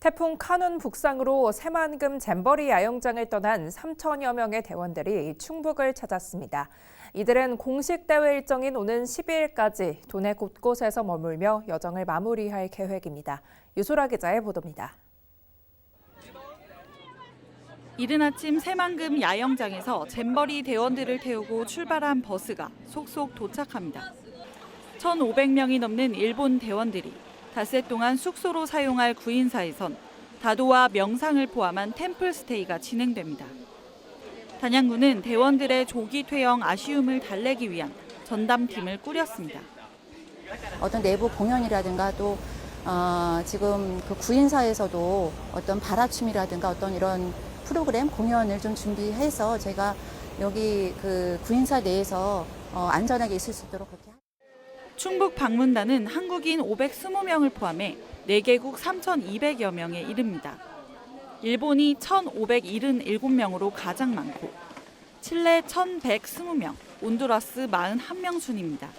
태풍 카눈 북상으로 새만금 잼버리 야영장을 떠난 3천여 명의 대원들이 충북을 찾았습니다. 이들은 공식 대회 일정인 오는 12일까지 도내 곳곳에서 머물며 여정을 마무리할 계획입니다. 유소라 기자의 보도입니다. 이른 아침 새만금 야영장에서 잼버리 대원들을 태우고 출발한 버스가 속속 도착합니다. 1,500명이 넘는 일본 대원들이 닷새 동안 숙소로 사용할 구인사에선 다도와 명상을 포함한 템플 스테이가 진행됩니다. 단양군은 대원들의 조기 퇴영 아쉬움을 달래기 위한 전담팀을 꾸렸습니다. 어떤 내부 공연이라든가 또 어, 지금 그 구인사에서도 어떤 발아춤이라든가 어떤 이런 프로그램 공연을 좀 준비해서 제가 여기 그 구인사 내에서 어, 안전하게 있을 수 있도록 그렇게. 하- 충북 방문단은 한국인 520명을 포함해 4개국 3,200여 명에 이릅니다. 일본이 1,577명으로 가장 많고 칠레 1,120명, 온두라스 41명 순입니다.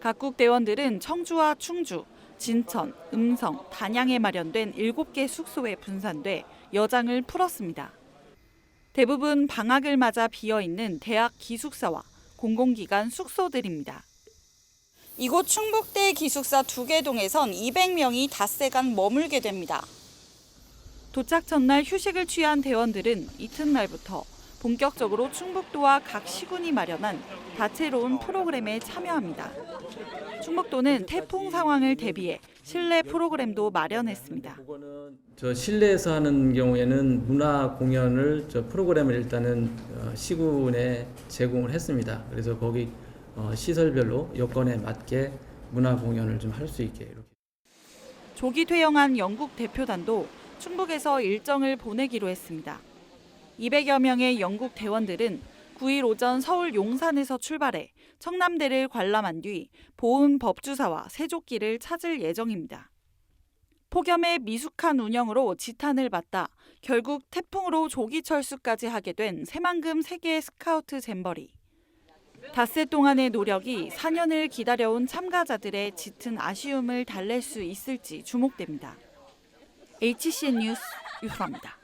각국 대원들은 청주와 충주, 진천, 음성, 단양에 마련된 7개 숙소에 분산돼 여장을 풀었습니다. 대부분 방학을 맞아 비어 있는 대학 기숙사와 공공기관 숙소들입니다. 이곳 충북대 기숙사 두 개 동에선 200명이 닷새간 머물게 됩니다. 도착 전날 휴식을 취한 대원들은 이튿날부터 본격적으로 충북도와 각 시군이 마련한 다채로운 프로그램에 참여합니다. 충북도는 태풍 상황을 대비해 실내 프로그램도 마련했습니다. 저 실내에서 하는 경우에는 문화 공연을 저 프로그램을 일단은 어, 시군에 제공을 했습니다. 그래서 거기 어, 시설별로 여건에 맞게 문화 공연을 좀 할 수 있게 이렇게. 조기 퇴영한 영국 대표단도 충북에서 일정을 보내기로 했습니다. 200여 명의 영국 대원들은 9일 오전 서울 용산에서 출발해 청남대를 관람한 뒤 보은 법주사와 세족기를 찾을 예정입니다. 폭염의 미숙한 운영으로 지탄을 받다 결국 태풍으로 조기 철수까지 하게 된 새만금 세계 스카우트 잼버리. 닷새 동안의 노력이 4년을 기다려온 참가자들의 짙은 아쉬움을 달랠 수 있을지 주목됩니다. HCN 뉴스 유소입니다.